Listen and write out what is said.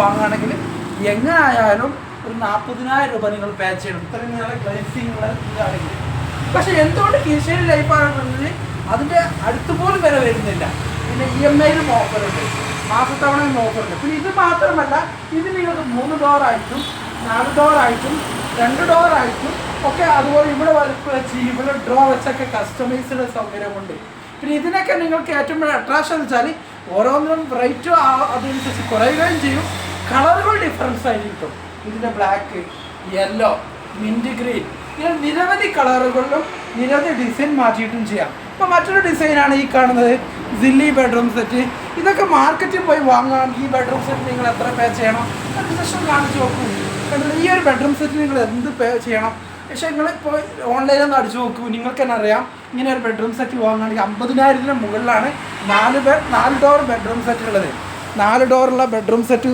വാങ്ങുകയാണെങ്കിൽ എങ്ങനായാലും ഒരു നാൽപ്പതിനായിരം രൂപ നിങ്ങൾ പേ ചെയ്യണം. ഇത്രയും നല്ല ഗ്ലേസിംഗ് ഇതാണെങ്കിൽ. പക്ഷെ എന്തുകൊണ്ട് കീശേരി ലൈഫാണെന്നുണ്ടെങ്കിൽ അതിന്റെ അടുത്ത് പോലും വില വരുന്നില്ല. പിന്നെ ഇ എം ഐയിലും ഓഫറുണ്ട് മാസത്തവണയും ഓഫറുണ്ട് പിന്നെ ഇത് മാത്രമല്ല ഇത് നിങ്ങൾക്ക് മൂന്ന് ഡോറായിട്ടും നാല് ഡോറായിട്ടും രണ്ട് ഡോറായിട്ടും ഒക്കെ അതുപോലെ ഇവിടെ വെച്ച് ഇവിടെ ഡ്രോ വെച്ചൊക്കെ കസ്റ്റമൈസ്ഡ് സൗകര്യമുണ്ട്. പിന്നെ ഇതിനൊക്കെ നിങ്ങൾക്ക് ഏറ്റവും അട്രാക്ഷൻ വെച്ചാൽ ഓരോന്നിനും റേറ്റ് അതനുസരിച്ച് കുറയുകയും ചെയ്യും. കളറുകൾ ഡിഫറൻസ് ആയിരിക്കും. ഇതിന്റെ ബ്ലാക്ക് യെല്ലോ മിന്റ് ഗ്രീൻ ഇങ്ങനെ നിരവധി കളറുകളിലും നിരവധി ഡിസൈൻ മാറ്റിയിട്ടും ചെയ്യാം. ഇപ്പോൾ മറ്റൊരു ഡിസൈനാണ് ഈ കാണുന്നത്. സില്ലി ബെഡ്റൂം സെറ്റ് ഇതൊക്കെ മാർക്കറ്റിൽ പോയി വാങ്ങുകയാണെങ്കിൽ ഈ ബെഡ്റൂം സെറ്റ് നിങ്ങൾ എത്ര പേ ചെയ്യണം? ജസ്റ്റ് കാണിച്ച് നോക്കൂ. കണ്ടില്ലേ? ഈ ഒരു ബെഡ്റൂം സെറ്റ് നിങ്ങൾ എന്ത് പേ ചെയ്യണം? പക്ഷേ നിങ്ങൾ ഇപ്പോൾ ഓൺലൈനിൽ അടിച്ചു നോക്കൂ. നിങ്ങൾക്ക് തന്നെ അറിയാം. ഇങ്ങനെ ഒരു ബെഡ്റൂം സെറ്റ് വാങ്ങുകയാണെങ്കിൽ അമ്പതിനായിരത്തിന് മുകളിലാണ് നാല് ബെഡ് നാല് ഡോർ ബെഡ്റൂം സെറ്റ് ഉള്ളത്. നാല് ഡോറുള്ള ബെഡ്റൂം സെറ്റ്